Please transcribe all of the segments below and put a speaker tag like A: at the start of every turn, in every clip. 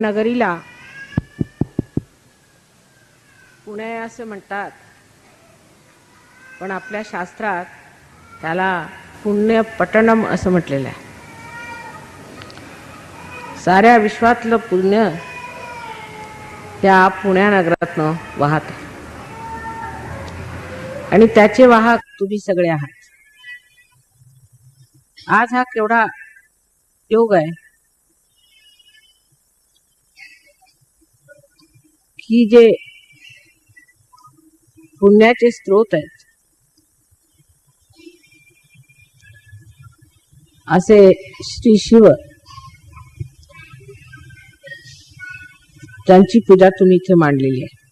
A: नगरीला. पुणे असं म्हणतात. पण आपल्या शास्त्रात त्याला पुण्य पटणम असं म्हटलेलं आहे. साऱ्या विश्वातलं पुण्य त्या पुण्या नगरातनं वाहत आहे. आणि त्याचे वाहक तुम्ही सगळे आहात. आज हा केवढा योग आहे. की जे पुण्याचे स्रोत आहेत असे श्री शिव त्यांची पूजा तुम्ही इथे मांडलेली आहे.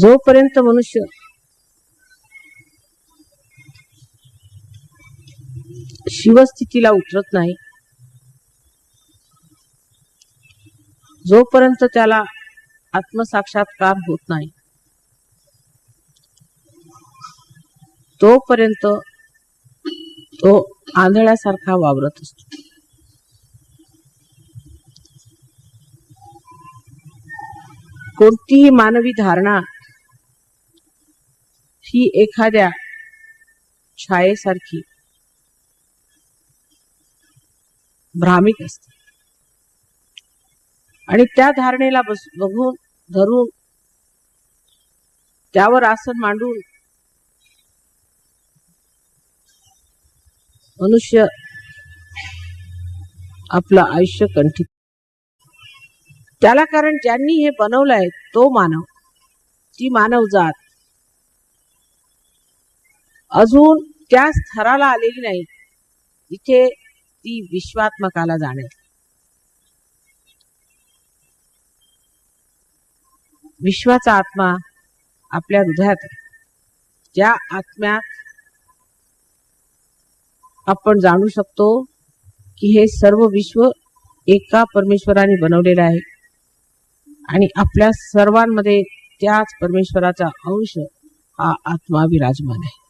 A: जोपर्यंत मनुष्य शिवस्थितीला उतरत नाही जोपर्यंत त्याला आत्मसाक्षात्कार होत नाही तोपर्यंत तो आंधळ्यासारखा वावरत असतो. कोणतीही मानवी धारणा ही एखाद्या छायेसारखी भ्रामिक असते. आणि त्या धारणेला बस बघून धरून त्यावर आसन मांडून मनुष्य आपलं आयुष्य कंठित. त्याला कारण ज्यांनी हे बनवलंय तो मानव ती मानव जात अजून त्या स्तराला आलेली नाही. इथे ती विश्वात्मकाला जाणे. विश्वाचा आत्मा आपल्या हृदयात आहे. त्या आत्म्यात आपण जाणू शकतो की हे सर्व विश्व एका परमेश्वराने बनवलेलं आहे. आणि आपल्या सर्वांमध्ये त्याच परमेश्वराचा अंश हा आत्मा विराजमान आहे.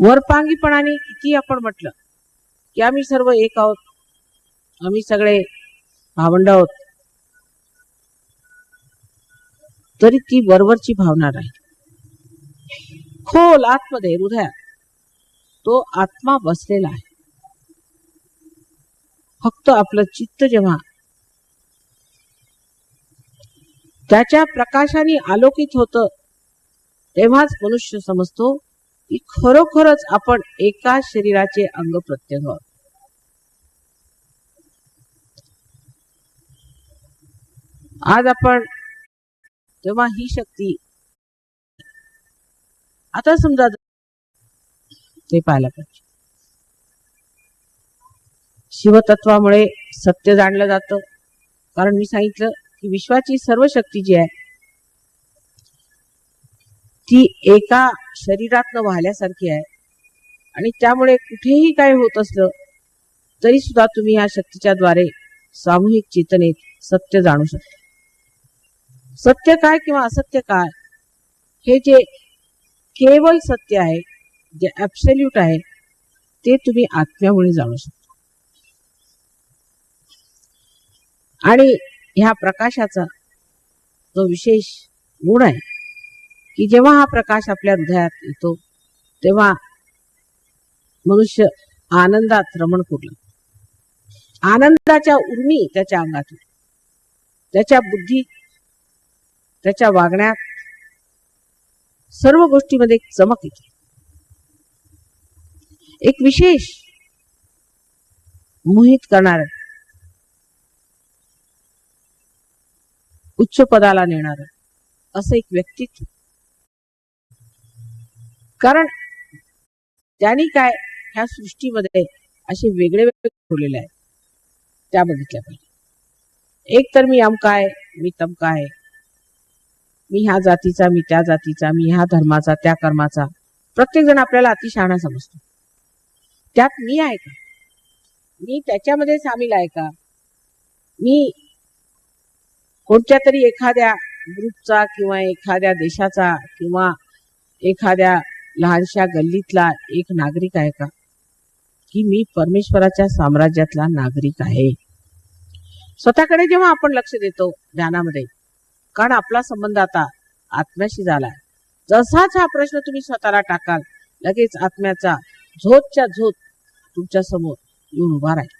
A: वरपांगीपणाने किती आपण म्हटलं की आम्ही सर्व एक आहोत. आम्ही सगळे भावंड आहोत. तरी ती वरवरची भावना राहील. खोल आतमध्ये हृदयात. तो आत्मा बसलेला आहे. फक्त आपलं चित्त जेव्हा त्याच्या प्रकाशाने आलोकित होत तेव्हाच मनुष्य समजतो की खरोखरच आपण एका शरीराचे अंग प्रत्यंग आहोत. आज आपण तेव्हा ही शक्ती आता समजा ते पाहायला पाहिजे शिवतत्वामुळे सत्य जाणलं जातं कारण मी सांगितलं की विश्वाची सर्व शक्ती जी आहे ती एका शरीरातनं वाहल्यासारखी आहे. आणि त्यामुळे कुठेही काय होत असलं तरी सुद्धा तुम्ही या शक्तीच्या द्वारे सामूहिक चेतनेत सत्य जाणू शकता. सत्य काय किंवा असत्य काय हे जे केवळ सत्य आहे जे ऍब्सल्यूट आहे ते तुम्ही आत्म्यामुळे जाणू शकता. आणि ह्या प्रकाशाचा जो विशेष गुण आहे की जेव्हा हा प्रकाश आपल्या हृदयात येतो तेव्हा मनुष्य आनंदात रमण कुरला. आनंदाच्या उर्मी त्याच्या अंगात त्याच्या बुद्धी त्याच्या वागण्यात सर्व गोष्टीमध्ये एक चमक येते. एक विशेष मोहित करणार उच्च पदाला नेणार असं एक व्यक्तित्व कारण त्यांनी काय ह्या सृष्टीमध्ये असे वेगळे वेगळे ठेवलेले आहेत त्या बघितल्या पाहिजे. एक तर मी अमका आहे मी तमका आहे मी ह्या जातीचा मी त्या जातीचा मी ह्या धर्माचा त्या कर्माचा. प्रत्येक जण आपल्याला अतिशहाणा समजतो. त्यात मी आहे का? मी त्याच्यामध्ये सामील आहे का? मी कोणत्या तरी एखाद्या ग्रुपचा किंवा एखाद्या देशाचा किंवा एखाद्या लहानशा गल्लीतला एक नागरिक आहे का? की मी परमेश्वराच्या साम्राज्यातला नागरिक आहे. स्वतःकडे जेव्हा आपण लक्ष देतो ध्यानामध्ये कारण आपला संबंध आता आत्म्याशी झालाय. जसाच हा प्रश्न तुम्ही स्वतःला टाकाल लगेच आत्म्याचा झोतच्या झोत तुमच्यासमोर येऊन उभा राहील.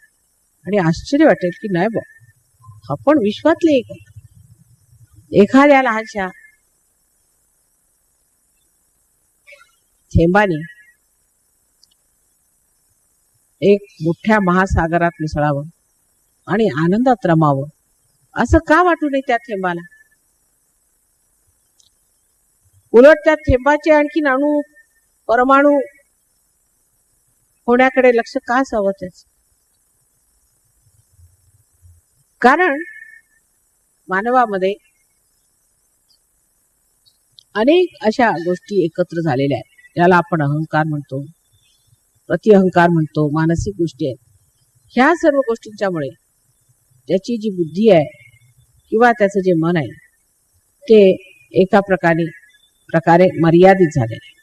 A: आणि आश्चर्य वाटेल की नाही बा आपण विश्वातले एक एखाद्या लहानशा थेंबाने एक मोठ्या महासागरात मिसळावं आणि आनंदात रमावं. असं का वाटू नये त्या थेंबाला? उलट त्या थेंबाचे आणखीन अणू परमाणू होण्याकडे लक्ष का असावं त्याच कारण मानवामध्ये अनेक अशा गोष्टी एकत्र झालेल्या आहेत. याला आपण अहंकार म्हणतो. प्रतिअहंकार म्हणतो मानसिक गोष्टी आहेत. ह्या सर्व गोष्टींच्यामुळे त्याची जी बुद्धी आहे किंवा त्याचं जे मन आहे ते एका प्रकारे प्रकारे मर्यादित झालेलं आहे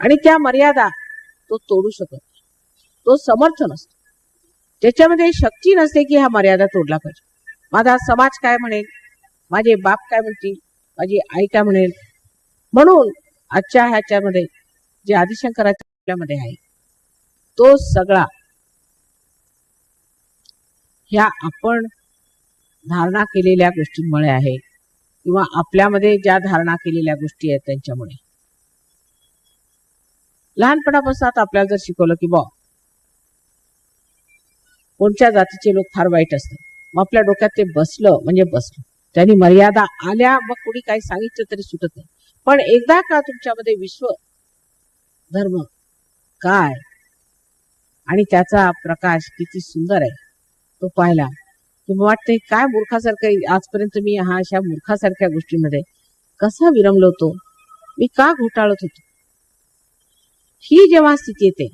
A: आणि त्या मर्यादा तो तोडू शकत तो समर्थ नसतो. त्याच्यामध्ये शक्ती नसते की हा मर्यादा तोडला पाहिजे. माझा समाज काय म्हणेल? माझे बाप काय म्हणतील? माझी आई काय म्हणेल? म्हणून आजच्या ह्याच्यामध्ये जे आदिशंकराच्या आपल्यामध्ये आहे. तो सगळा ह्या आपण धारणा केलेल्या गोष्टींमुळे आहे किंवा आपल्यामध्ये ज्या धारणा केलेल्या गोष्टी आहेत त्यांच्यामुळे. लहानपणापासून आता आपल्याला जर शिकवलं की बॉ कोणत्या जातीचे लोक फार वाईट असतात? मग आपल्या डोक्यात ते बसलं म्हणजे बसलं. त्यांनी मर्यादा आल्या मग कोणी काही सांगितलं तरी सुटत नाही. पण एकदा का तुमच्यामध्ये विश्व धर्म काय? आणि त्याचा प्रकाश किती सुंदर आहे. तो पाहिला. की मग वाटतंय काय मूर्खासारखं आजपर्यंत मी हा अशा मूर्खासारख्या गोष्टींमध्ये कसा विरमलो होतो? मी का घोटाळत होतो? ही जेव्हा स्थिती येते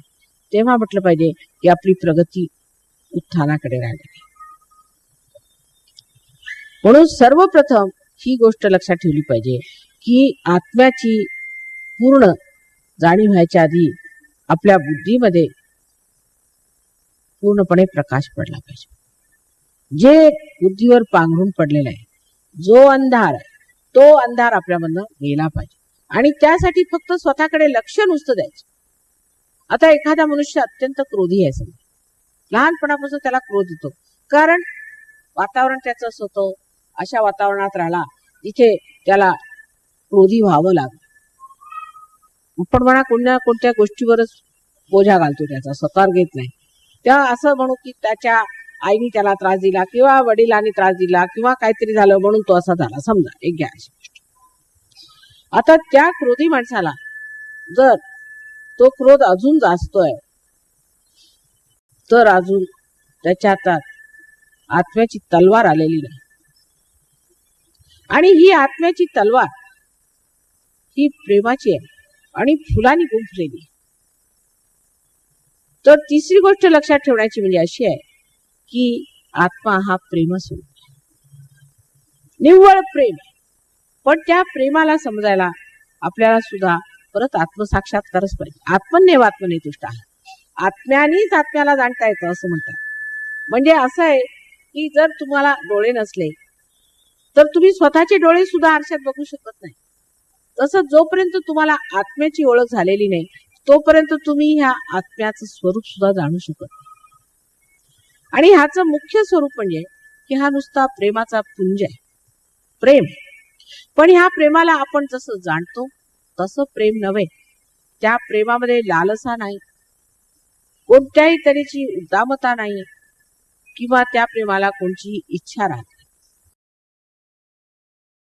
A: तेव्हा म्हटलं पाहिजे की आपली प्रगती उत्थानाकडे राहिली. म्हणून सर्वप्रथम ही गोष्ट लक्षात ठेवली पाहिजे की आत्म्याची पूर्ण जाणीव व्हायच्या आधी आपल्या बुद्धीमध्ये पूर्णपणे प्रकाश पडला पाहिजे. जे बुद्धीवर पांघरून पडलेला आहे जो अंधार आहे तो अंधार आपल्यामधनं गेला पाहिजे. आणि त्यासाठी फक्त स्वतःकडे लक्ष नुसतं द्यायचं. आता एखादा मनुष्य अत्यंत क्रोधी आहे समजा. लहानपणापासून त्याला क्रोध येतो. कारण वातावरण त्याचं असं होतं अशा वातावरणात राहिला जिथे त्याला क्रोधी व्हावं लागलं. आपण म्हणा कोणत्या कोणत्या गोष्टीवरच बोजा घालतो त्याचा स्वतःवर घेत नाही. त्या असं म्हणू की त्याच्या आईने त्याला त्रास दिला किंवा वडिलांनी त्रास दिला किंवा काहीतरी झालं म्हणून तो असा झाला. समजा एक घ्या अशी गोष्ट. आता त्या क्रोधी माणसाला जर तो क्रोध अजून जास्तोय तर अजून त्याच्या हातात आत्म्याची तलवार आलेली नाही. आणि ही आत्म्याची तलवार ही प्रेमाची आहे. आणि फुलांनी गुंफलेली तर तिसरी गोष्ट लक्षात ठेवण्याची म्हणजे अशी आहे की आत्मा हा प्रेमस्वरूप निव्वळ प्रेम. पण त्या प्रेमाला समजायला आपल्याला सुद्धा परत आत्मसाक्षात्कारच पाहिजे. आत्मनेव आत्मनितुष्ट आत्म्यानेच आत्म्याला जाणता येतं असं म्हणतात. म्हणजे असं आहे की जर तुम्हाला डोळे नसले तर तुम्ही स्वतःचे डोळे सुद्धा आरशात बघू शकत नाही. तसं जोपर्यंत तुम्हाला आत्म्याची ओळख झालेली नाही तोपर्यंत तुम्ही ह्या आत्म्याचं स्वरूप सुद्धा जाणू शकत नाही. आणि ह्याचं मुख्य स्वरूप म्हणजे की हा नुसता प्रेमाचा पुंज आहे. प्रेम. पण ह्या प्रेमाला आपण जसं जाणतो तसं प्रेम नव्हे. त्या प्रेमामध्ये लालसा नाही. कोणत्याही तऱ्हेची उद्दामता नाही. किंवा त्या प्रेमाला कोणतीही इच्छा राहते